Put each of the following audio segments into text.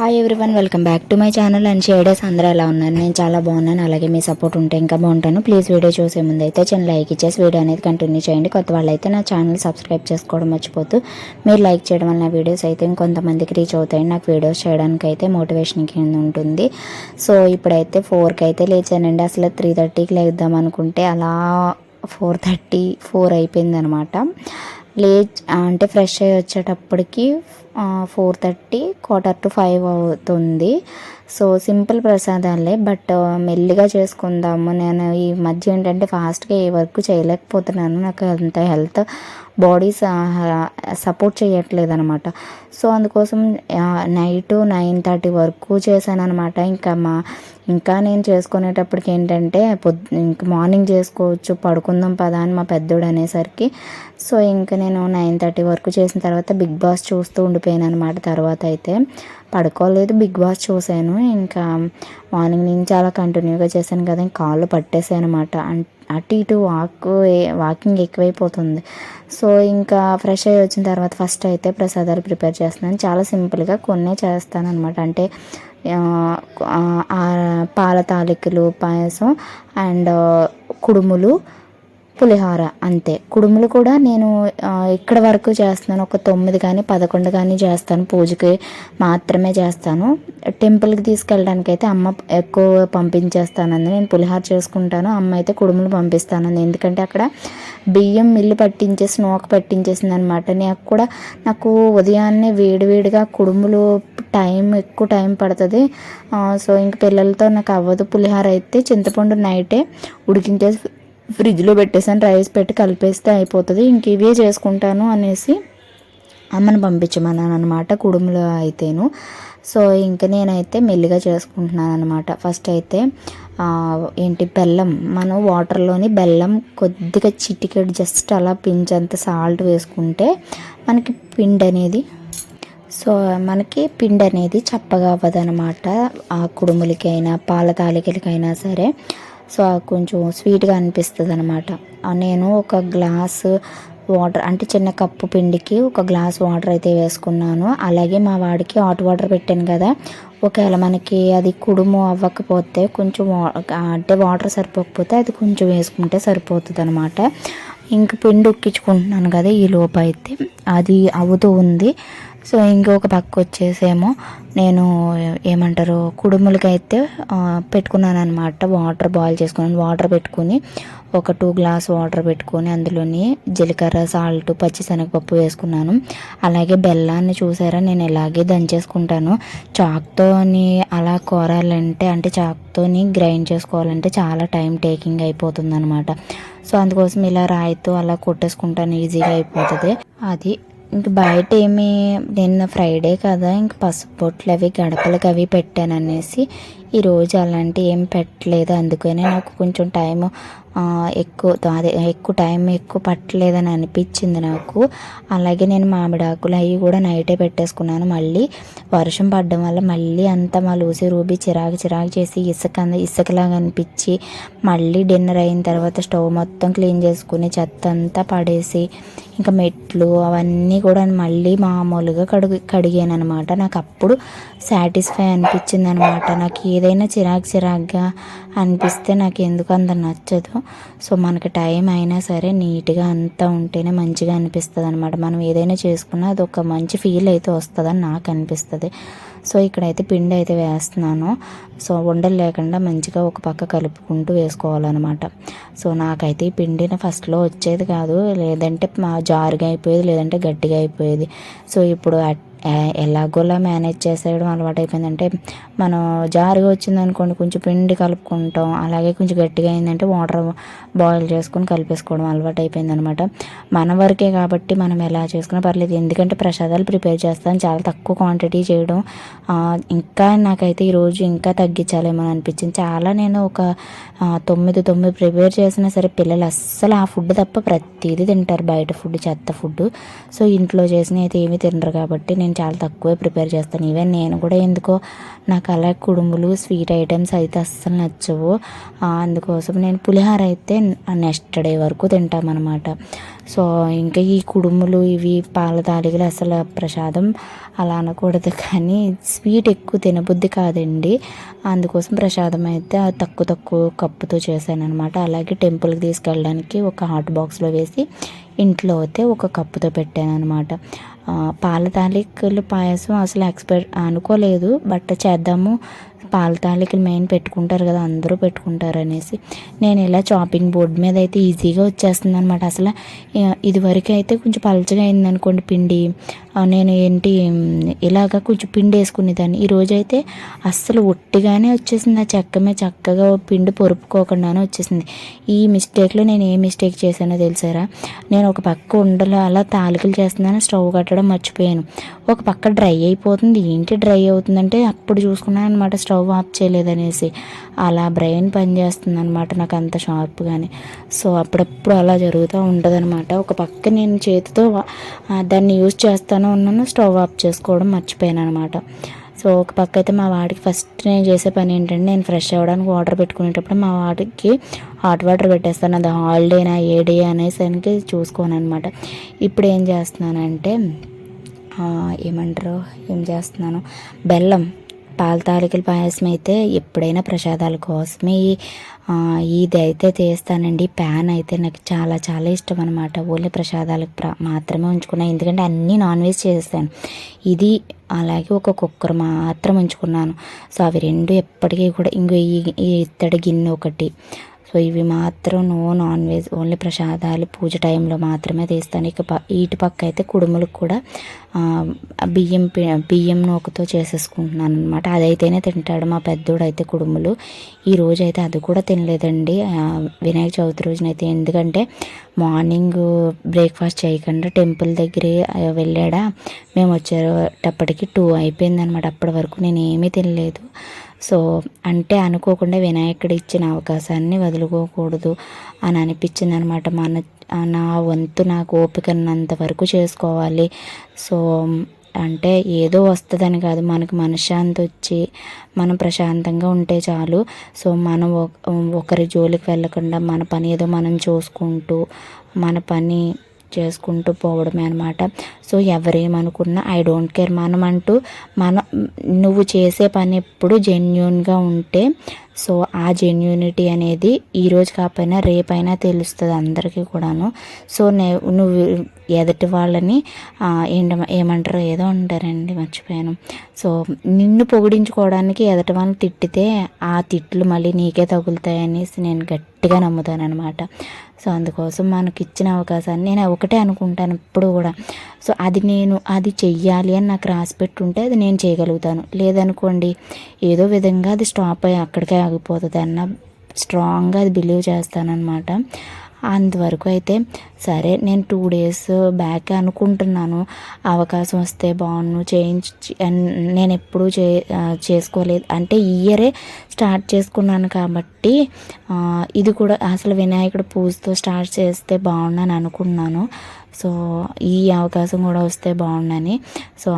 Hi everyone welcome back to my channel and shaders అందరూ ఎలా ఉన్నారు? నేను చాలా బాగున్నాను. అలాగే మీ సపోర్ట్ ఉంటే ఇంకా బాగుంటాను. ప్లీజ్ వీడియో చూసే ముందు అయితే చిన్న లైక్ ఇచ్చేసి వీడియో అనేది కంటిన్యూ చేయండి. కొత్త వాళ్ళు అయితే నా ఛానల్ సబ్స్క్రైబ్ చేసుకోవడం మర్చిపోతూ మీరు లైక్ చేయడం వల్ల నా వీడియోస్ అయితే ఇంకొంతమందికి రీచ్ అవుతాయి. నాకు వీడియోస్ చేయడానికి అయితే మోటివేషన్ కింద ఉంటుంది. సో ఇప్పుడైతే ఫోర్కి అయితే లేచానండి. అసలు త్రీ థర్టీకి లేద్దాం అనుకుంటే అలా ఫోర్ థర్టీ ఫోర్ అయిపోయింది అనమాట లే అంటే ఫ్రెష్ అయ్యి వచ్చేటప్పటికి four thirty quarter to five అవుతుంది. సో సింపుల్ ప్రసాదాలే బట్ మెల్లిగా చేసుకుందాము. నేను ఈ మధ్య ఏంటంటే ఫాస్ట్గా ఏ వర్క్ చేయలేకపోతున్నాను. నాకు అంత హెల్త్ బాడీ సపోర్ట్ చేయట్లేదు అనమాట సో అందుకోసం నైట్ నైన్ థర్టీ వరకు చేశాను అనమాట ఇంకా మా ఇంకా నేను చేసుకునేటప్పటికి ఏంటంటే పొద్ ఇంక మార్నింగ్ చేసుకోవచ్చు పడుకుందాం పదా అని మా పెద్దోడు అనేసరికి. సో ఇంకా నేను నైన్ థర్టీ వరకు చేసిన తర్వాత బిగ్ బాస్ చూస్తూ ఉండిపోయాను అనమాట తర్వాత అయితే. పడుకోలేదు బిగ్ బాస్ చూశాను. ఇంకా మార్నింగ్ నుంచి అలా కంటిన్యూగా చేశాను కదా ఇంకా కాళ్ళు పట్టేసాయి అనమాట అంటే అటు ఇటు వాక్ వాకింగ్ ఎక్కువైపోతుంది. సో ఇంకా ఫ్రెష్ అయ్యి వచ్చిన తర్వాత ఫస్ట్ అయితే ప్రసాదాలు ప్రిపేర్ చేస్తున్నాను చాలా సింపుల్గా కొన్నే చేస్తాను అనమాట అంటే పాల తాలికలు పాయసం అండ్ కుడుములు పులిహోర అంతే. కుడుములు కూడా నేను ఇక్కడ వరకు చేస్తున్నాను. ఒక తొమ్మిది కానీ పదకొండు కానీ చేస్తాను. పూజకి మాత్రమే చేస్తాను. టెంపుల్కి తీసుకెళ్ళడానికి అయితే అమ్మ ఎక్కువ పంపించేస్తానండి నేను పులిహోర చేసుకుంటాను. అమ్మ అయితే కుడుములు పంపిస్తానండి ఎందుకంటే అక్కడ బియ్యం మిల్లు పట్టించేసి నూక పట్టించేసింది అనమాట నాకు కూడా నాకు ఉదయాన్నే వేడివేడిగా కుడుములు టైం ఎక్కువ టైం పడుతుంది. సో ఇంక పిల్లలతో నాకు అవ్వదు. పులిహోర అయితే చింతపండు నైటే ఉడికించేసి ఫ్రిడ్జ్లో పెట్టేసాను రైస్ పెట్టి కలిపేస్తే అయిపోతుంది. ఇంక ఇవే చేసుకుంటాను అనేసి అమ్మని పంపించమన్నాను అనమాట కుడుములు అయితేను. సో ఇంక నేనైతే మెల్లిగా చేసుకుంటున్నాను అనమాట ఫస్ట్ అయితే ఏంటి బెల్లం మనం వాటర్లోని బెల్లం కొద్దిగా చిటికెడు జస్ట్ అలా పించంత సాల్ట్ వేసుకుంటే మనకి పిండి అనేది సో మనకి పిండి అనేది చప్పగా అవ్వదనమాట ఆ కుడుములకైనా పాల తాలికలకైనా సరే. సో కొంచెం స్వీట్గా అనిపిస్తుంది అనమాట నేను ఒక గ్లాసు వాటర్ అంటే చిన్న కప్పు పిండికి ఒక గ్లాస్ వాటర్ అయితే వేసుకున్నాను. అలాగే మా వాడికి హాట్ వాటర్ పెట్టాను కదా. ఒకవేళ మనకి అది కుడుము అవ్వకపోతే కొంచెం అంటే వాటర్ సరిపోకపోతే అది కొంచెం వేసుకుంటే సరిపోతుంది అనమాట ఇంక పిండి ఉక్కించుకుంటున్నాను కదా ఈ లోపు అయితే అది అవుతూ ఉంది. సో ఇంకొక పక్క వచ్చేసేమో నేను ఏమంటారు కుడుములకైతే పెట్టుకున్నాను అనమాట వాటర్ బాయిల్ చేసుకున్నాను వాటర్ పెట్టుకుని ఒక టూ గ్లాస్ వాటర్ పెట్టుకొని అందులోని జీలకర్ర సాల్ట్ పచ్చిశనగపప్పు వేసుకున్నాను. అలాగే బెల్లాన్ని చూసారా నేను ఇలాగే దంచేసుకుంటాను. చాక్తోని అలా కోరాలంటే అంటే చాక్తోని గ్రైండ్ చేసుకోవాలంటే చాలా టైం టేకింగ్ అయిపోతుంది అనమాట సో అందుకోసం ఇలా రాయితో అలా కొట్టేసుకుంటాను ఈజీగా అయిపోతుంది. అది ఇంక బయట ఏమి నిన్న ఫ్రైడే కదా ఇంక పసుపొట్లు అవి గడపలకి అవి పెట్టాను అనేసి. ఈరోజు అలాంటి ఏం పెట్టలేదు అందుకనే నాకు కొంచెం టైం ఎక్కువ అదే ఎక్కువ టైం ఎక్కువ పట్టలేదని అనిపించింది నాకు. అలాగే నేను మామిడాకులు అవి కూడా నైటే పెట్టేసుకున్నాను. మళ్ళీ వర్షం పడడం వల్ల మళ్ళీ అంతా మా లూసి రూబీ చిరాకు చిరాకు చేసి ఇసుక ఇసుకలాగా అనిపించి మళ్ళీ డిన్నర్ అయిన తర్వాత స్టవ్ మొత్తం క్లీన్ చేసుకుని చెత్త అంతా పడేసి ఇంకా మెట్లు అవన్నీ కూడా మళ్ళీ మామూలుగా కడుగు కడిగాను అనమాట నాకు అప్పుడు సాటిస్ఫై అనిపించింది అనమాట నాకు ఏదైనా చిరాకు చిరాకుగా అనిపిస్తే నాకు ఎందుకు అంత నచ్చదు. సో మనకి టైం అయినా సరే నీట్గా అంతా ఉంటేనే మంచిగా అనిపిస్తుంది అనమాట మనం ఏదైనా చేసుకున్నా అది ఒక మంచి ఫీల్ అయితే వస్తుందని నాకు అనిపిస్తుంది. సో ఇక్కడైతే పిండి అయితే వేస్తున్నాను. సో ఉండలు లేకుండా మంచిగా ఒక పక్క కలుపుకుంటూ వేసుకోవాలన్నమాట. సో నాకైతే ఈ పిండిని ఫస్ట్లో వచ్చేది కాదు లేదంటే మా జారుగా అయిపోయేది లేదంటే గట్టిగా అయిపోయేది. సో ఇప్పుడు ఎలాగోలా మేనేజ్ చేసేయడం అలవాటు అయిపోయిందంటే మనం జారుగా వచ్చింది అనుకోండి కొంచెం పిండి కలుపుకుంటాం అలాగే కొంచెం గట్టిగా అయిందంటే వాటర్ బాయిల్ చేసుకొని కలిపేసుకోవడం అలవాటు అయిపోయింది అనమాట మన వరకే కాబట్టి మనం ఎలా చేసుకున్నా పర్లేదు ఎందుకంటే ప్రసాదాలు ప్రిపేర్ చేస్తాను చాలా తక్కువ క్వాంటిటీ చేయడం ఇంకా నాకైతే ఈరోజు ఇంకా తగ్గించాలేమో అనిపించింది. చాలా నేను ఒక తొమ్మిది తొమ్మిది ప్రిపేర్ చేసినా సరే పిల్లలు అస్సలు ఆ ఫుడ్ తప్ప ప్రతిదీ తింటారు బయట ఫుడ్ చెత్త ఫుడ్ సో ఇంట్లో చేసిన అయితే ఏమీ తినరు కాబట్టి నేను నేను చాలా తక్కువే ప్రిపేర్ చేస్తాను. ఈవెన్ నేను కూడా ఎందుకో నాకు అలా కుడుములు స్వీట్ ఐటమ్స్ అయితే అస్సలు నచ్చవు. అందుకోసం నేను పులిహోర అయితే నెక్స్ట్ డే వరకు తింటామన్నమాట. సో ఇంకా ఈ కుడుములు ఇవి పాల తాలికలు అసలు ప్రసాదం అలా అనకూడదు. కానీ స్వీట్ ఎక్కువ తినబుద్ధి కాదండి. అందుకోసం ప్రసాదం అయితే తక్కువ తక్కువ కప్పుతో చేశాను అనమాట అలాగే టెంపుల్కి తీసుకెళ్ళడానికి ఒక హాట్ బాక్స్లో వేసి ఇంట్లో అయితే ఒక కప్పుతో పెట్టాను అనమాట పాల తాలికలు పాయసం అసలు ఎక్స్పెక్ట్ అనుకోలేదు బట్ చేద్దాము. పాల తాలికలు మెయిన్ పెట్టుకుంటారు కదా అందరూ పెట్టుకుంటారు అనేసి. నేను ఇలా చాపింగ్ బోర్డ్ మీద అయితే ఈజీగా వచ్చేస్తుంది అనమాట అసలు ఇదివరకు అయితే కొంచెం పలచగా అయింది అనుకోండి పిండి నేను ఏంటి ఇలాగ ఇలాగా కొంచెం పిండి వేసుకునేదాన్ని. ఈరోజు అయితే అస్సలు ఒట్టిగానే వచ్చేసింది. ఆ చెక్క మీద చక్కగా పిండి పొరుపుకోకుండానే వచ్చేసింది. ఈ మిస్టేక్లో నేను ఏ మిస్టేక్ చేశానో తెలిసారా? నేను ఒక పక్క ఉండలు అలా తాలికలు చేస్తున్నాను స్టవ్ కట్టడం మర్చిపోయాను. ఒక పక్క డ్రై అయిపోతుంది. ఏంటి డ్రై అవుతుందంటే అప్పుడు చూసుకున్నాను అనమాట స్టవ్ ఆఫ్ చేయలేదనేసి. అలా బ్రెయిన్ పనిచేస్తుంది అనమాట నాకు అంత షార్ప్గానే. సో అప్పుడప్పుడు అలా జరుగుతూ ఉంటుంది ఒక పక్క నేను చేతితో దాన్ని యూజ్ చేస్తాను ఉన్నాను స్టవ్ ఆఫ్ చేసుకోవడం మర్చిపోయాను అనమాట సో ఒక పక్క అయితే మా వాడికి ఫస్ట్ నేను చేసే పని ఏంటంటే నేను ఫ్రెష్ అవ్వడానికి వాటర్ పెట్టుకునేటప్పుడు మా వాడికి హాట్ వాటర్ పెట్టేస్తాను. అది హాలిడేనా ఏ డే అనేసరికి చూసుకోను అనమాట ఇప్పుడు ఏం చేస్తున్నానంటే ఏమంటారు? ఏం చేస్తున్నాను? బెల్లం. పాల తాలికల పాయసం అయితే ఎప్పుడైనా ప్రసాదాల కోసమే ఇది అయితే తీస్తానండి ప్యాన్ అయితే నాకు చాలా చాలా ఇష్టం అనమాట ఓన్లీ ప్రసాదాలకు మాత్రమే ఉంచుకున్నాను ఎందుకంటే అన్నీ నాన్ వెజ్ చేస్తాను ఇది అలాగే ఒక కుక్కర్ మాత్రం ఉంచుకున్నాను. సో అవి రెండు ఎప్పటికీ కూడా ఇంకో ఈ ఇత్తడి గిన్నె ఒకటి సో ఇవి మాత్రం నో నాన్ వెజ్ ఓన్లీ ప్రసాదాలు పూజ టైంలో మాత్రమే తీస్తాను. ఇక ప ఇటు పక్క అయితే కుడుములకు కూడా బియ్యం పి- బియ్యం నూకతో చేసేసుకుంటున్నాను అనమాట అదైతేనే తింటాడు మా పెద్దోడు అయితే కుడుములు. ఈ రోజు అయితే అది కూడా తినలేదండి. వినాయక చవితి రోజునైతే ఎందుకంటే మార్నింగ్ బ్రేక్ఫాస్ట్ చేయకుండా టెంపుల్ దగ్గరే వెళ్ళాడా. మేము వచ్చేటప్పటికి టూ అయిపోయింది అనమాట అప్పటి వరకు నేను ఏమీ తినలేదు. సో అంటే అనుకోకుండా వినాయకుడు ఇచ్చిన అవకాశాన్ని వదులుకోకూడదు అని అనిపించింది అనమాట మన నా వంతు నాకు ఓపికన్నంత వరకు చేసుకోవాలి. సో అంటే ఏదో వస్తుందని కాదు మనకు మనశ్శాంతి వచ్చి మనం ప్రశాంతంగా ఉంటే చాలు. సో మనం ఒక- ఒకరి జోలికి వెళ్ళకుండా మన పని ఏదో మనం చూసుకుంటూ మన పని చేసుకుంటూ పోవడమే అనమాట సో ఎవరేమనుకున్నా ఐ డోంట్ కేర్ మనం అంటూ మన నువ్వు చేసే పని ఎప్పుడు జెన్యున్గా ఉంటే సో ఆ జెన్యూనిటీ అనేది ఈరోజు కాకపోయినా రేపైనా తెలుస్తుంది అందరికీ కూడాను. సో నే నువ్వు ఎదటి వాళ్ళని ఏంట ఏమంటారో ఏదో అంటారండి మర్చిపోయాను. సో నిన్ను పొగిడించుకోవడానికి ఎదటి వాళ్ళని తిట్టితే ఆ తిట్లు మళ్ళీ నీకే తగులుతాయి అనేసి నేను గట్టిగా నమ్ముతాను అనమాట సో అందుకోసం మనకి ఇచ్చిన అవకాశాన్ని నేను ఒకటే అనుకుంటాను ఎప్పుడు కూడా. సో అది నేను అది చెయ్యాలి అని నాకు రాసి పెట్టుంటే అది నేను చేయగలుగుతాను. లేదనుకోండి ఏదో విధంగా అది స్టాప్ అయ్యి అక్కడికే ఆగిపోతుంది అన్న స్ట్రాంగ్గా అది బిలీవ్ చేస్తానన్నమాట. అంతవరకు అయితే సరే నేను టూ డేస్ బ్యాక్ అనుకుంటున్నాను. అవకాశం వస్తే బాగున్ను చేయించి నేను ఎప్పుడూ చే చేసుకోలేదు. అంటే ఇయరే స్టార్ట్ చేసుకున్నాను కాబట్టి ఇది కూడా అసలు వినాయకుడు పూజతో స్టార్ట్ చేస్తే బాగున్నాను అనుకున్నాను. సో ఈ అవకాశం కూడా వస్తే బాగుండని. సో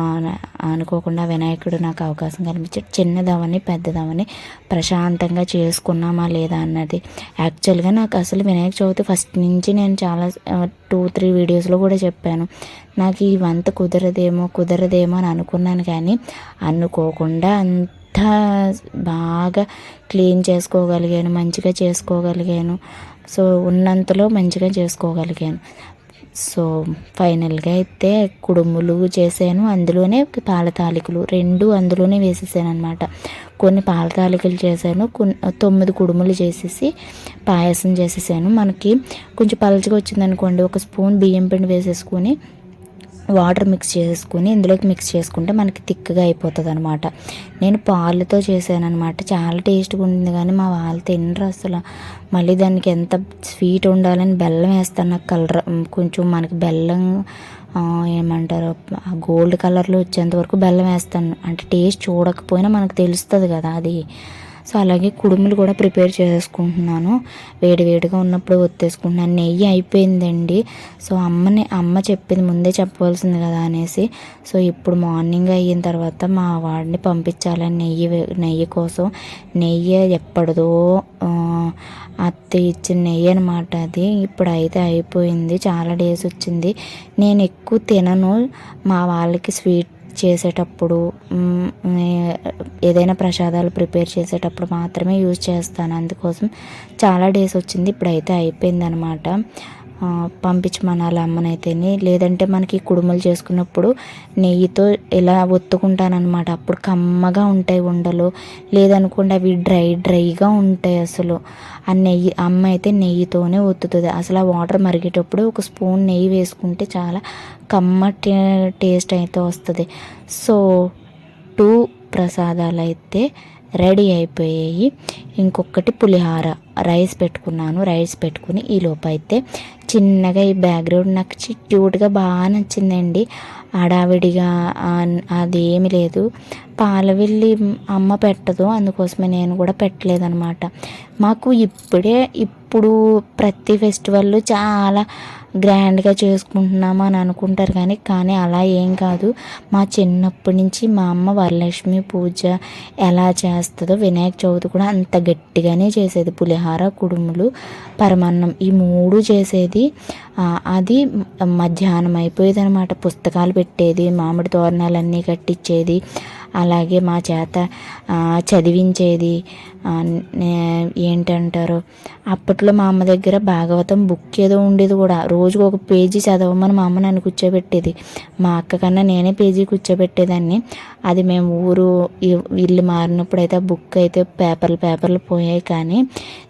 అనుకోకుండా వినాయకుడు నాకు అవకాశం కల్పించాడు చిన్నదవని పెద్దదవని ప్రశాంతంగా చేసుకున్నామా లేదా అన్నది. యాక్చువల్గా నాకు అసలు వినాయక చవితి ఫస్ట్ నుంచి నేను చాలా టూ త్రీ వీడియోస్లో కూడా చెప్పాను. నాకు ఈ వంత కుదరదేమో కుదరదేమో అని అనుకున్నాను కానీ అనుకోకుండా అంత బాగా క్లీన్ చేసుకోగలిగాను మంచిగా చేసుకోగలిగాను. సో ఉన్నంతలో మంచిగా చేసుకోగలిగాను. సో ఫైనల్గా అయితే కుడుములు చేశాను. అందులోనే పాల తాలికలు రెండు అందులోనే వేసేసాను అనమాట కొన్ని పాల తాలికలు చేశాను కొన్ని తొమ్మిది కుడుములు చేసేసి పాయసం చేసేసాను. మనకి కొంచెం పలచగా వచ్చిందనుకోండి ఒక స్పూన్ బియ్యం పిండి వేసేసుకొని వాటర్ మిక్స్ చేసుకుని ఇందులోకి మిక్స్ చేసుకుంటే మనకి తిక్కగా అయిపోతుంది అనమాట నేను పాలతో చేశాను అనమాట చాలా టేస్ట్గా ఉంటుంది కానీ మా వాళ్ళు తినరు అసలు. మళ్ళీ దానికి ఎంత స్వీట్ ఉండాలని బెల్లం వేస్తాను. నాకు కలర్ కొంచెం మనకి బెల్లం ఆ, ఏమంటారు గోల్డ్ కలర్లో వచ్చేంత వరకు బెల్లం వేస్తాను. అంటే టేస్ట్ చూడకపోయినా మనకు తెలుస్తుంది కదా అది. సో అలాగే కుడుములు కూడా ప్రిపేర్ చేసుకుంటున్నాను. వేడివేడిగా ఉన్నప్పుడు ఒత్తేసుకుంటున్నాను. నెయ్యి అయిపోయిందండి. సో అమ్మని అమ్మ చెప్పింది ముందే చెప్పవలసింది కదా అనేసి. సో ఇప్పుడు మార్నింగ్ అయిన తర్వాత మా వాడిని పంపించాలని నెయ్యి నెయ్యి కోసం. నెయ్యి ఎప్పటిదో అత్త ఇచ్చిన నెయ్యి అనమాట అది. ఇప్పుడు అయితే అయిపోయింది. చాలా డేస్ వచ్చింది. నేను ఎక్కువ తినను. మా వాళ్ళకి స్వీట్ చేసేటప్పుడు ఏదైనా ప్రసాదాలు ప్రిపేర్ చేసేటప్పుడు మాత్రమే యూజ్ చేస్తాను. అందుకోసం చాలా డేస్ వచ్చింది ఇప్పుడైతే అయిపోయింది అనమాట పంపించమనాలి అమ్మనైతేని. లేదంటే మనకి కుడుములు చేసుకున్నప్పుడు నెయ్యితో ఇలా ఒత్తుకుంటానమాట అప్పుడు కమ్మగా ఉంటాయి ఉండలు. లేదనుకోండి అవి డ్రై డ్రైగా ఉంటాయి అసలు. ఆ నెయ్యి అమ్మ అయితే నెయ్యితోనే ఒత్తుతుంది. అసలు ఆ వాటర్ మరిగేటప్పుడు ఒక స్పూన్ నెయ్యి వేసుకుంటే చాలా కమ్మ టేస్ట్ అయితే వస్తుంది. సో టూ ప్రసాదాలు అయితే రెడీ అయిపోయాయి. ఇంకొకటి పులిహార. రైస్ పెట్టుకున్నాను. రైస్ పెట్టుకుని ఈ అయితే చిన్నగా ఈ బ్యాక్గ్రౌండ్ నాకు క్యూట్గా బాగా నచ్చిందండి. హడావిడిగా అది ఏమి లేదు. పాలవెల్లి అమ్మ పెట్టదు. అందుకోసమే నేను కూడా పెట్టలేదనమాట మాకు ఇప్పుడే ఇప్పుడు ప్రతి ఫెస్టివల్ చాలా గ్రాండ్గా చేసుకుంటున్నాము అని అనుకుంటారు కానీ కానీ అలా ఏం కాదు. మా చిన్నప్పటి నుంచి మా అమ్మ వరలక్ష్మి పూజ ఎలా చేస్తుందో వినాయక చవితి కూడా అంత గట్టిగానే చేసేది. పులిహార కుడుములు పరమాన్నం ఈ మూడు చేసేది. అది మధ్యాహ్నం అయిపోయేది అనమాట పుస్తకాలు పెట్టేది మామిడి తోరణాలన్నీ కట్టించేది అలాగే మా చేత చదివించేది. ఏంటంటారు? అప్పట్లో మా అమ్మ దగ్గర భాగవతం బుక్ ఏదో ఉండేది కూడా. రోజుకు ఒక పేజీ చదవమని మా అమ్మ నన్ను కూర్చోబెట్టేది. మా అక్క కన్నా నేనే పేజీ కూర్చోబెట్టేదాన్ని. అది మేము ఊరు ఇల్లు మారినప్పుడు అయితే ఆ బుక్ అయితే పేపర్లు పేపర్లు పోయాయి కానీ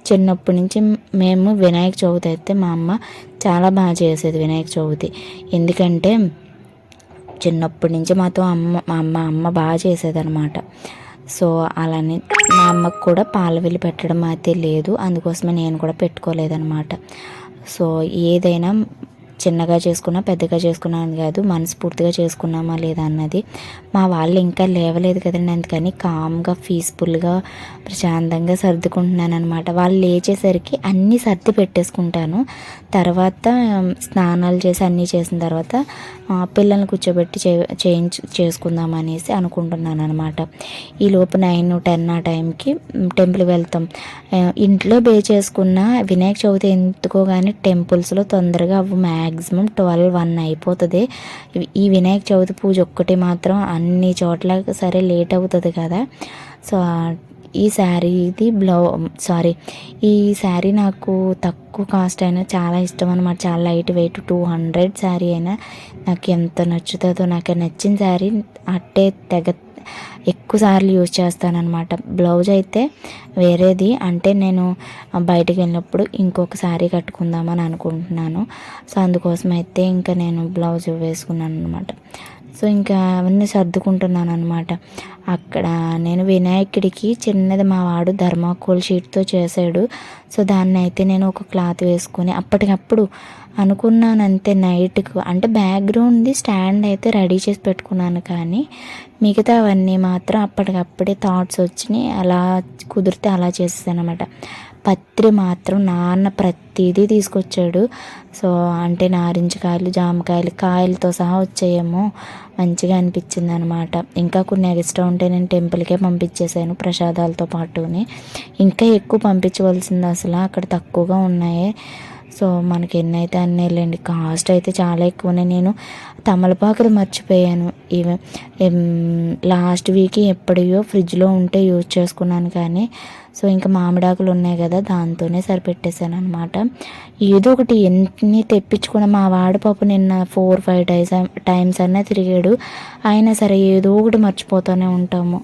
చిన్నప్పటి నుంచి మేము వినాయక చవితి అయితే మా అమ్మ చాలా బాగా చేసేది వినాయక చవితి. ఎందుకంటే చిన్నప్పటి నుంచి మాతో అమ్మ మా అమ్మ అమ్మ బాగా చేసేదనమాట సో అలానే మా అమ్మకు కూడా పాల వెళ్ళి పెట్టడం అయితే లేదు. అందుకోసమే నేను కూడా పెట్టుకోలేదనమాట సో ఏదైనా చిన్నగా చేసుకున్నా పెద్దగా చేసుకున్నా అని కాదు మనస్ఫూర్తిగా చేసుకున్నామా లేదా అన్నది మా వాళ్ళు ఇంకా లేవలేదు కదండి. అందుకని కామ్గా పీస్ఫుల్గా ప్రశాంతంగా సర్దుకుంటున్నాను అనమాట వాళ్ళు లేచేసరికి అన్నీ సర్ది పెట్టేసుకుంటాను. తర్వాత స్నానాలు చేసి అన్నీ చేసిన తర్వాత పిల్లల్ని కూర్చోబెట్టి చే చేయించు చేసుకుందాం అనేసి అనుకుంటున్నాను అనమాట ఈ లోపు నైన్ టెన్ ఆ టైంకి టెంపుల్ వెళ్తాం. ఇంట్లో బే చేసుకున్న వినాయక చవితి ఎందుకో కానీ టెంపుల్స్లో తొందరగా అవి మ్యాగ్ మ్యాక్సిమం ట్వెల్వ్ వన్ అయిపోతుంది. ఈ వినాయక చవితి పూజ ఒక్కటి మాత్రం అన్ని చోట్ల సరే లేట్ అవుతుంది కదా. సో ఈ ఈ శారీది బ్లౌ సారీ ఈ శారీ నాకు తక్కువ కాస్ట్ అయినా చాలా ఇష్టం అనమాట చాలా light weight two hundred sari అయినా. నాకు ఎంత నచ్చుతుందో నాకు నచ్చిన శారీ అట్టే తెగ ఎక్కువ సార్లు యూజ్ చేస్తానన్నమాట. బ్లౌజ్ అయితే వేరేది. అంటే నేను బయటికి వెళ్ళినప్పుడు ఇంకొక శారీ కట్టుకుందామని అనుకుంటున్నాను. సో అందుకోసం అయితే ఇంకా నేను బ్లౌజ్ వేసుకున్నాను అనమాట సో ఇంకా అవన్నీ సర్దుకుంటున్నాను అనమాట అక్కడ నేను వినాయకుడికి చిన్నది మా వాడు ధర్మాకోల్ షీట్తో చేశాడు. సో దాన్ని అయితే నేను ఒక క్లాత్ వేసుకొని అప్పటికప్పుడు అనుకున్నాను అంతే నైట్కు. అంటే బ్యాక్గ్రౌండ్ది స్టాండ్ అయితే రెడీ చేసి పెట్టుకున్నాను కానీ మిగతా అవన్నీ మాత్రం అప్పటికప్పుడే థాట్స్ వచ్చినాయి. అలా కుదిరితే అలా చేసేసాను అనమాట పత్రి మాత్రం నాన్న ప్రతిదీ తీసుకొచ్చాడు. సో అంటే నారింజ కాయలు జామకాయలు కాయలతో సహా వచ్చాయేమో మంచిగా అనిపించింది అనమాట ఇంకా కొన్ని ఎక్స్ట్రా ఉంటే నేను టెంపుల్కే పంపించేసాను ప్రసాదాలతో పాటుని. ఇంకా ఎక్కువ పంపించవలసింది అసలు అక్కడ తక్కువగా ఉన్నాయి. సో మనకి ఎన్ని అయితే అన్నీ వెళ్ళండి కాస్ట్ అయితే చాలా ఎక్కువనే. నేను తమలపాకులు మర్చిపోయాను. ఇవి లాస్ట్ వీక్ ఎప్పుడయో ఫ్రిడ్జ్లో ఉంటే యూజ్ చేసుకున్నాను కానీ సో ఇంకా మామిడాకులు ఉన్నాయి కదా దాంతోనే సరిపెట్టేశాను అనమాట ఏదో ఒకటి ఎన్ని తెప్పించుకున్న మా వాడిపాపు నిన్న ఫోర్ ఫైవ్ టైస్ టైమ్స్ అన్నా తిరిగాడు. అయినా సరే ఏదో ఒకటి మర్చిపోతూనే ఉంటాము.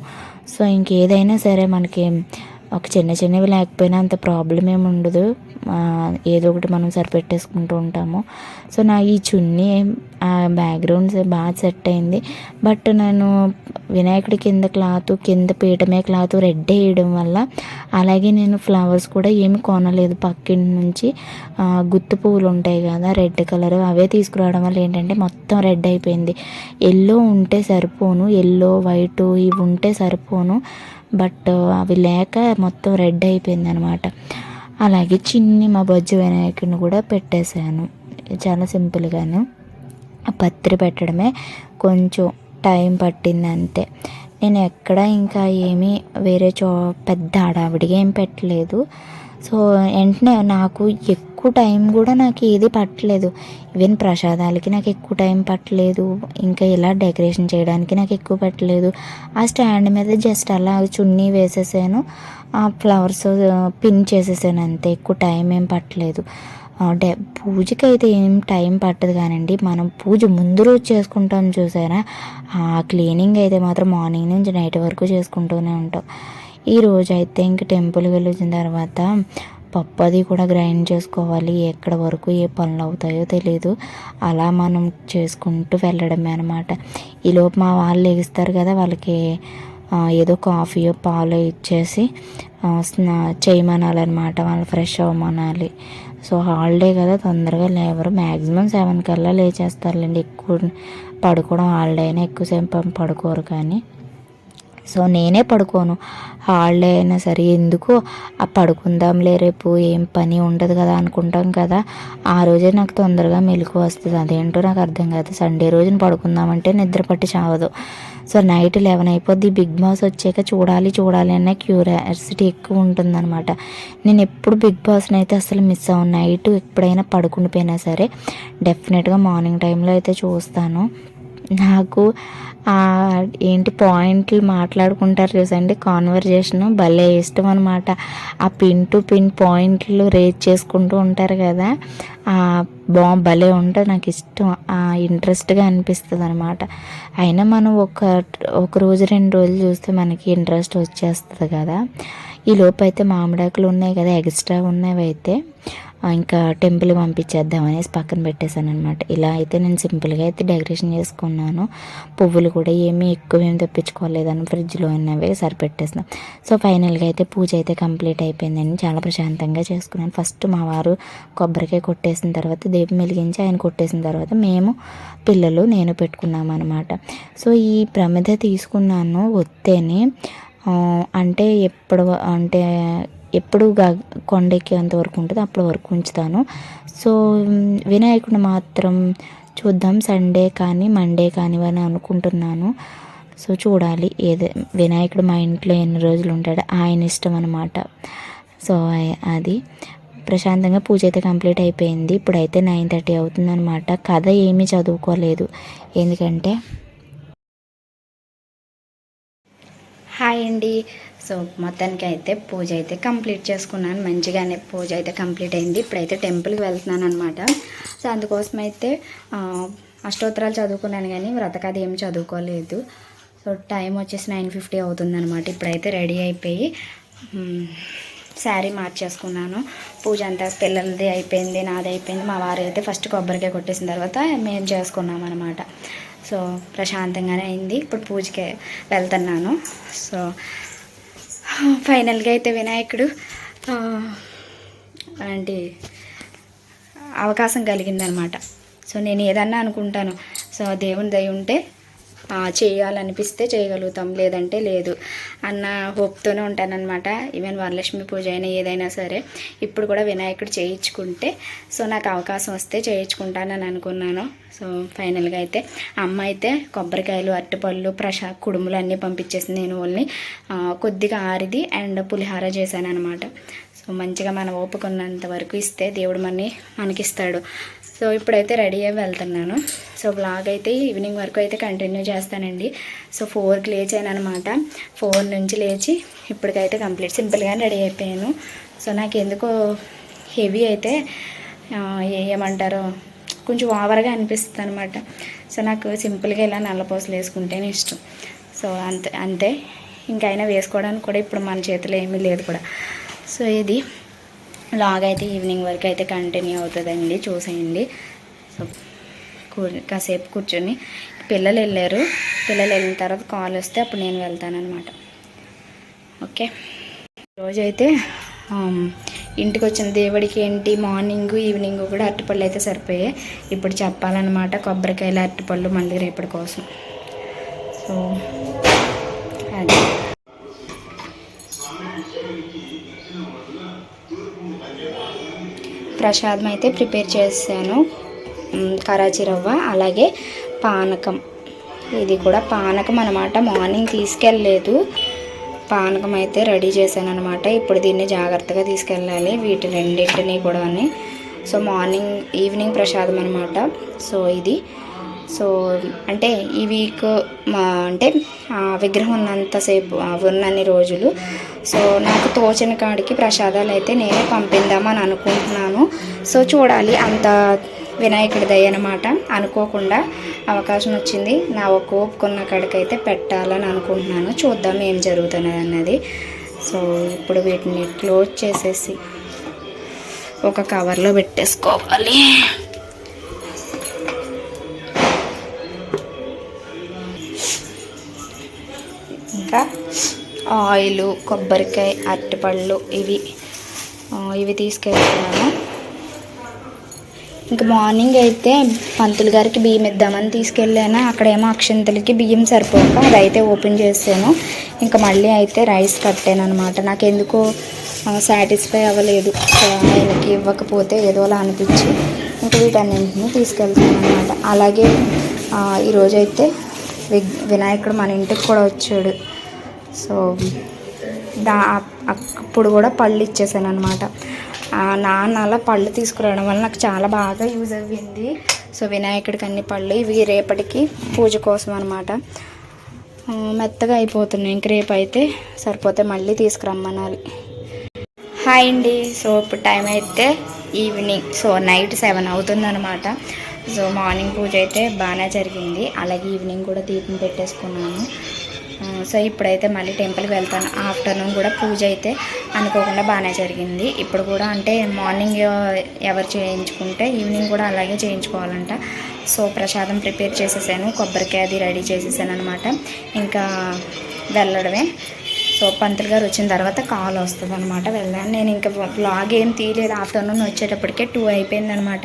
సో ఇంకేదైనా సరే మనకి ఒక చిన్న చిన్నవి లేకపోయినా అంత ప్రాబ్లం ఏమి ఉండదు. ఏదో ఒకటి మనం సరిపెట్టేసుకుంటూ ఉంటాము. సో నా ఈ చున్నీ ఆ బ్యాక్గ్రౌండ్స్ బాగా సెట్ అయింది. బట్ నేను వినాయకుడి కింద క్లాత్ కింద పీఠమే క్లాత్ రెడ్ వేయడం వల్ల అలాగే నేను ఫ్లవర్స్ కూడా ఏమి కొనలేదు. పక్కింటి నుంచి గుత్తు పువ్వులు ఉంటాయి కదా రెడ్ కలర్ అవే తీసుకురావడం వల్ల ఏంటంటే మొత్తం రెడ్ అయిపోయింది. ఎల్లో ఉంటే సరిపోను ఎల్లో వైట్ ఇవి ఉంటే సరిపోను. బట్ అవి లేక మొత్తం రెడ్ అయిపోయింది అనమాట అలాగే చిన్ని మా బొజ్జు వినాయకుడిని కూడా పెట్టేశాను. చాలా సింపుల్గాను. ఆ పత్రి పెట్టడమే కొంచెం టైం పట్టింది అంతే నేను ఎక్కడ ఇంకా ఏమీ వేరే చో పెద్ద హడావిడిగా ఏం పెట్టలేదు. సో వెంటనే నాకు ఎక్కువ ఎక్కువ టైం కూడా నాకు ఏది పట్టలేదు. ఈవెన్ ప్రసాదాలకి నాకు ఎక్కువ టైం పట్టలేదు. ఇంకా ఇలా డెకరేషన్ చేయడానికి నాకు ఎక్కువ పట్టలేదు. ఆ స్టాండ్ మీద జస్ట్ అలా చున్నీ వేసేసాను. ఆ ఫ్లవర్స్ పిన్ చేసేసాను అంతే. ఎక్కువ టైం ఏం పట్టలేదు. డే పూజకి అయితే ఏం టైం పట్టదు కానండి. మనం పూజ ముందు రోజు చేసుకుంటాం చూసారా? ఆ క్లీనింగ్ అయితే మాత్రం మార్నింగ్ నుంచి నైట్ వరకు చేసుకుంటూనే ఉంటాం. ఈ రోజు అయితే ఇంక టెంపుల్కి వెళ్ళిన తర్వాత పప్పు అది కూడా గ్రైండ్ చేసుకోవాలి. ఎక్కడ వరకు ఏ పనులు అవుతాయో తెలియదు అలా మనం చేసుకుంటూ వెళ్ళడమే అనమాట ఈలోపు మా వాళ్ళు లెగిస్తారు కదా వాళ్ళకి ఏదో కాఫీయో పాలు ఇచ్చేసి స్నా చేయమనాలన్నమాట. వాళ్ళు ఫ్రెష్ అవ్వమనాలి. సో హాలిడే కదా తొందరగా లేవరు. మ్యాక్సిమం సెవెన్ కల్లా లేచేస్తారులేండి. ఎక్కువ పడుకోవడం హాలిడే అయినా ఎక్కువసేపు పడుకోరు కానీ. సో నేనే పడుకోను. హాలిడే అయినా సరే ఎందుకు ఆ పడుకుందాంలే రేపు ఏం పని ఉండదు కదా అనుకుంటాం కదా. ఆ రోజే నాకు తొందరగా మెలకు వస్తుంది. అదేంటో నాకు అర్థం కాదు. సండే రోజున పడుకుందామంటే నిద్ర పట్టి చావదు. సో నైట్ లెవెన్ అయిపోద్ది. బిగ్ బాస్ వచ్చాక చూడాలి చూడాలి అనే క్యూరియాసిటీ ఎక్కువ ఉంటుందన్నమాట. నేను ఎప్పుడు బిగ్ బాస్ని అయితే అసలు మిస్ అవ్వను. నైట్ ఎప్పుడైనా పడుకుండిపోయినా సరే డెఫినెట్గా మార్నింగ్ టైంలో అయితే చూస్తాను. నాకు ఏంటి పాయింట్లు మాట్లాడుకుంటారు చూసండి. కాన్వర్జేషన్ భలే ఇష్టం అనమాట ఆ పిన్ టు పిన్ పాయింట్లు రేట్ చేసుకుంటూ ఉంటారు కదా ఆ బా భలే ఉంటుంది నాకు ఇష్టం. ఇంట్రెస్ట్గా అనిపిస్తుంది అనమాట అయినా మనం ఒక ఒక రోజు రెండు రోజులు చూస్తే మనకి ఇంట్రెస్ట్ వచ్చేస్తుంది కదా. ఈ లోపు అయితే మామిడాకులు ఉన్నాయి కదా ఎక్స్ట్రా ఉన్నవి అయితే ఇంకా టెంపుల్ పంపించేద్దాం అనేసి పక్కన పెట్టేశాను అనమాట ఇలా అయితే నేను సింపుల్గా అయితే డెకరేషన్ చేసుకున్నాను. పువ్వులు కూడా ఏమీ ఎక్కువ ఏమి తెప్పించుకోలేదని ఫ్రిడ్జ్లో ఉన్నవి సరిపెట్టేసాను. సో ఫైనల్గా అయితే పూజ అయితే కంప్లీట్ అయిపోయిందని చాలా ప్రశాంతంగా చేసుకున్నాను. ఫస్ట్ మా వారు కొబ్బరికాయ కొట్టేసిన తర్వాత దీపం వెలిగించి ఆయన కొట్టేసిన తర్వాత మేము పిల్లలు నేను పెట్టుకున్నాం అనమాట సో ఈ ప్రమిద తీసుకున్నాను వస్తేనే అంటే ఎప్పుడు అంటే ఎప్పుడు కొండెక్కేంత వరకు ఉంటుంది అప్పటి వరకు ఉంచుతాను. సో వినాయకుడిని మాత్రం చూద్దాం సండే కానీ మండే కానీ అని అనుకుంటున్నాను. సో చూడాలి ఏదే వినాయకుడు మా ఇంట్లో ఎన్ని రోజులు ఉంటాడో ఆయన ఇష్టం అనమాట సో అది. ప్రశాంతంగా పూజ అయితే కంప్లీట్ అయిపోయింది. ఇప్పుడైతే నైన్ థర్టీ అవుతుందన్నమాట. కథ ఏమీ చదువుకోలేదు. ఎందుకంటే హాయ్ అండి. సో మొత్తానికి అయితే పూజ అయితే కంప్లీట్ చేసుకున్నాను. మంచిగానే పూజ అయితే కంప్లీట్ అయింది. ఇప్పుడైతే టెంపుల్కి వెళ్తున్నాను అనమాట సో అందుకోసం అయితే అష్టోత్తరాలు చదువుకున్నాను కానీ వ్రతకథ ఏం చదువుకోలేదు. సో టైం వచ్చేసి నైన్ ఫిఫ్టీ అవుతుందన్నమాట. ఇప్పుడైతే రెడీ అయిపోయి శారీ మార్చేసుకున్నాను. పూజ అంతా పిల్లలది అయిపోయింది నాది అయిపోయింది. మా వారు అయితే ఫస్ట్ కొబ్బరికాయ కొట్టేసిన తర్వాత మేము చేసుకున్నాం అనమాట సో ప్రశాంతంగానే అయింది. ఇప్పుడు పూజకి వెళ్తున్నాను. సో ఫైనల్గా అయితే వినాయకుడు అలాంటి అవకాశం కలిగిందనమాట. సో నేను ఏదన్నా అనుకుంటాను. సో దేవుని దయ ఉంటే చేయాలనిపిస్తే చేయగలుగుతాం లేదంటే లేదు అన్న హోప్తోనే ఉంటానన్నమాట. ఈవెన్ వరలక్ష్మి పూజ అయినా ఏదైనా సరే ఇప్పుడు కూడా వినాయకుడు చేయించుకుంటే సో నాకు అవకాశం వస్తే చేయించుకుంటానని అనుకున్నాను. సో ఫైనల్గా అయితే అమ్మ అయితే కొబ్బరికాయలు అరటిపళ్ళు ప్రశా కుడుములు అన్నీ పంపించేసింది నేను వాళ్ళని కొద్దిగా ఆరిది అండ్ పులిహార చేశాను అనమాట సో మంచిగా మనం ఓపుకున్నంత వరకు ఇస్తే దేవుడు మనని మనకిస్తాడు. సో ఇప్పుడైతే రెడీ అయ్యి వెళ్తున్నాను. సో బ్లాగ్ అయితే ఈవినింగ్ వరకు అయితే కంటిన్యూ చేస్తానండి. సో ఫోర్కి లేచాను అనమాట ఫోర్ నుంచి లేచి ఇప్పటికైతే కంప్లీట్ సింపుల్గానే రెడీ అయిపోయాను. సో నాకు ఎందుకో హెవీ అయితే ఏమంటారో కొంచెం ఓవర్గా అనిపిస్తుంది అనమాట సో నాకు సింపుల్గా ఇలా నల్లపోసలు వేసుకుంటేనే ఇష్టం. సో అంతే అంతే. ఇంకైనా వేసుకోవడానికి కూడా ఇప్పుడు మన చేతిలో ఏమీ లేదు కూడా. సో ఇది. లాగ్ అయితే ఈవినింగ్ వరకు అయితే కంటిన్యూ అవుతుందండి చూసేయండి. సో కాసేపు కూర్చొని పిల్లలు వెళ్ళారు. పిల్లలు వెళ్ళిన తర్వాత కాల్ వస్తే అప్పుడు నేను వెళ్తానన్నమాట. ఓకే? రోజైతే ఇంటికి వచ్చిన దేవుడికి ఏంటి? మార్నింగ్ ఈవినింగ్ కూడా అరటిపళ్ళు అయితే సరిపోయాయి. ఇప్పుడు చెప్పాలన్నమాట కొబ్బరికాయలు అరటిపళ్ళు మళ్ళీ రేపటి కోసం. సో ప్రసాదం అయితే ప్రిపేర్ చేశాను. కరాచీ రవ్వ అలాగే పానకం. ఇది కూడా పానకం అనమాట మార్నింగ్ తీసుకెళ్ళలేదు. పానకం అయితే రెడీ చేశాను అనమాట ఇప్పుడు దీన్ని జాగ్రత్తగా తీసుకెళ్ళాలి. వీటి రెండింటిని కూడా సో మార్నింగ్ ఈవినింగ్ ప్రసాదం అనమాట సో ఇది సో అంటే ఈ వీక్ మా అంటే ఆ విగ్రహం ఉన్నంతసేపు ఉన్నన్ని రోజులు. సో నాకు తోచిన కాడికి ప్రసాదాలు అయితే నేనే పంపిందామని అనుకుంటున్నాను. సో చూడాలి అంత వినాయకుడి దయ అనమాట అనుకోకుండా అవకాశం వచ్చింది. నా ఒక ఓపుకున్న కాడికైతే పెట్టాలని అనుకుంటున్నాను. చూద్దాం ఏం జరుగుతున్నది అన్నది. సో ఇప్పుడు వీటిని క్లోజ్ చేసేసి ఒక కవర్లో పెట్టేసుకోవాలి. ఆయిల్ కొబ్బరికాయ అరటిపళ్ళు ఇవి ఇవి తీసుకెళ్తున్నాను ఇంకా మార్నింగ్ అయితే పంతులు గారికి బియ్యం ఇద్దామని తీసుకెళ్ళాను. అక్కడేమో అక్షంతలకి బియ్యం సరిపోక అదైతే ఓపెన్ చేసాను. ఇంకా మళ్ళీ అయితే రైస్ కట్టాను అనమాట నాకు ఎందుకో సాటిస్ఫై అవ్వలేదు. ఆయనకి ఇవ్వకపోతే ఏదోలా అనిపించి ఇంకా వీటన్నింటినీ తీసుకెళ్తాను అనమాట అలాగే ఈరోజైతే విగ్ వినాయకుడు మన ఇంటికి కూడా వచ్చాడు. సో దా అప్పుడు కూడా పళ్ళు ఇచ్చేసాను అనమాట నాన్న అలా పళ్ళు తీసుకురావడం వల్ల నాకు చాలా బాగా యూజ్ అయ్యింది. సో వినాయకుడికి అన్ని పళ్ళు ఇవి రేపటికి పూజ కోసం అనమాట మెత్తగా అయిపోతున్నాయి. ఇంక రేపు అయితే సరిపోతే మళ్ళీ తీసుకురమ్మనాలి. హాయ్ అండి. సో ఇప్పుడు టైం అయితే ఈవినింగ్. సో నైట్ సెవెన్ అవుతుందనమాట సో మార్నింగ్ పూజ అయితే బాగానే జరిగింది. అలాగే ఈవినింగ్ కూడా దీపం పెట్టేసుకున్నాను సో ఇప్పుడైతే మళ్ళీ టెంపుల్కి వెళ్తాను. ఆఫ్టర్నూన్ కూడా పూజ అయితే అనుకోకుండా బాగానే జరిగింది. ఇప్పుడు కూడా అంటే మార్నింగ్ ఎవరు చేయించుకుంటే ఈవినింగ్ కూడా అలాగే చేయించుకోవాలంట. సో ప్రసాదం ప్రిపేర్ చేసేసాను కొబ్బరికాయ అది రెడీ చేసేసాను అనమాట ఇంకా వెళ్ళడమే. సో పంతులు గారు వచ్చిన తర్వాత కాల్ వస్తుంది అనమాట వెళ్ళాను నేను ఇంకా బ్లాగ్ ఏం తీయలేదు. ఆఫ్టర్నూన్ వచ్చేటప్పటికే టూ అయిపోయింది అనమాట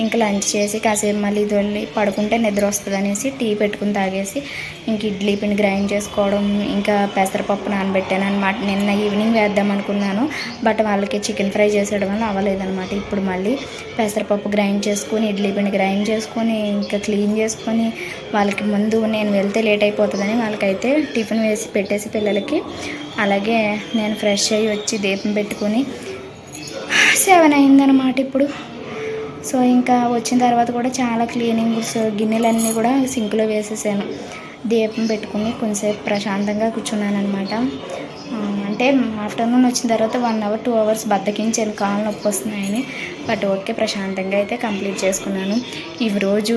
ఇంకా లంచ్ చేసి కాసేపు మళ్ళీ దొల్లి పడుకుంటే నిద్ర వస్తుంది అనేసి టీ పెట్టుకుని తాగేసి ఇంక ఇడ్లీ పిండి గ్రైండ్ చేసుకోవడం ఇంకా పెసరపప్పు నానబెట్టాను అనమాట నిన్న ఈవినింగ్ వేద్దాం అనుకున్నాను బట్ వాళ్ళకి చికెన్ ఫ్రై చేసేయడం వల్ల అవ్వలేదన్నమాట ఇప్పుడు మళ్ళీ పెసరపప్పు గ్రైండ్ చేసుకొని ఇడ్లీ పిండి గ్రైండ్ చేసుకొని ఇంకా క్లీన్ చేసుకొని వాళ్ళకి ముందు నేను వెళ్తే లేట్ అయిపోతుందని వాళ్ళకైతే టిఫిన్ వేసి పెట్టేసి పిల్లలకి అలాగే నేను ఫ్రెష్ అయ్యి వచ్చి దీపం పెట్టుకొని సెవెన్ అయిందనమాట ఇప్పుడు. సో ఇంకా వచ్చిన తర్వాత కూడా చాలా క్లీనింగ్స్ గిన్నెలన్నీ కూడా సింక్లో వేసేసాను. దీపం పెట్టుకుని కొంచెంసేపు ప్రశాంతంగా కూర్చున్నాను అనమాట అంటే ఆఫ్టర్నూన్ వచ్చిన తర్వాత వన్ అవర్ టూ అవర్స్ బద్దకించాను కాళ్ళు నొప్పి వస్తున్నాయని. బట్ ఓకే ప్రశాంతంగా అయితే కంప్లీట్ చేసుకున్నాను. ఈ రోజు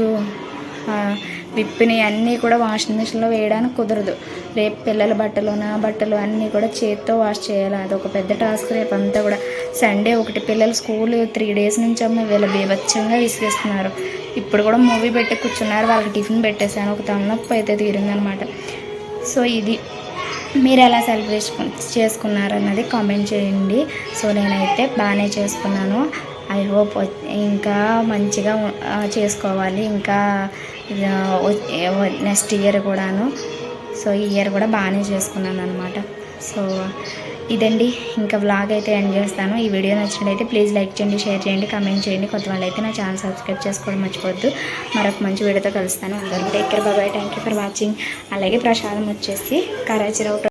విప్పిని అన్నీ కూడా వాషింగ్ మిషన్లో వేయడానికి కుదరదు. రేపు పిల్లల బట్టలు నా బట్టలు అన్నీ కూడా చేత్తో వాష్ చేయాలి. అదొక పెద్ద టాస్క్ రేపు అంతా కూడా. సండే ఒకటి పిల్లలు స్కూల్ త్రీ డేస్ నుంచి అమ్మ వీళ్ళ బీభత్సంగా విసిగిస్తున్నారు. ఇప్పుడు కూడా మూవీ పెట్టి కూర్చున్నారు. వాళ్ళకి టిఫిన్ పెట్టేశాను. ఒక తలనొప్పి అయితే తీరిందనమాట. సో ఇది మీరు ఎలా సెలబ్రేట్ చేసుకున్నారు అన్నది కామెంట్ చేయండి. సో నేనైతే బాగానే చేసుకున్నాను. ఐ హోప్ ఇంకా మంచిగా చేసుకోవాలి. ఇంకా నెక్స్ట్ ఇయర్ కూడాను. సో ఈ ఇయర్ కూడా బాగానే చేసుకున్నాను అనమాట సో ఇదండి. ఇంకా వ్లాగ్ అయితే ఎండ్ చేస్తాను. ఈ వీడియో నచ్చినట్లయితే ప్లీజ్ లైక్ చేయండి షేర్ చేయండి కామెంట్ చేయండి. కొంతమంది అయితే నా ఛానల్ సబ్స్క్రైబ్ చేసుకోవడం మర్చిపోవద్దు. మరొక మంచి వీడియోతో కలుస్తాను. అందరూ టేక్ కేర్ బాబాయ్ థ్యాంక్ యూ ఫర్ వాచింగ్ అలాగే ప్రసాదం వచ్చేసి కరాచీరావు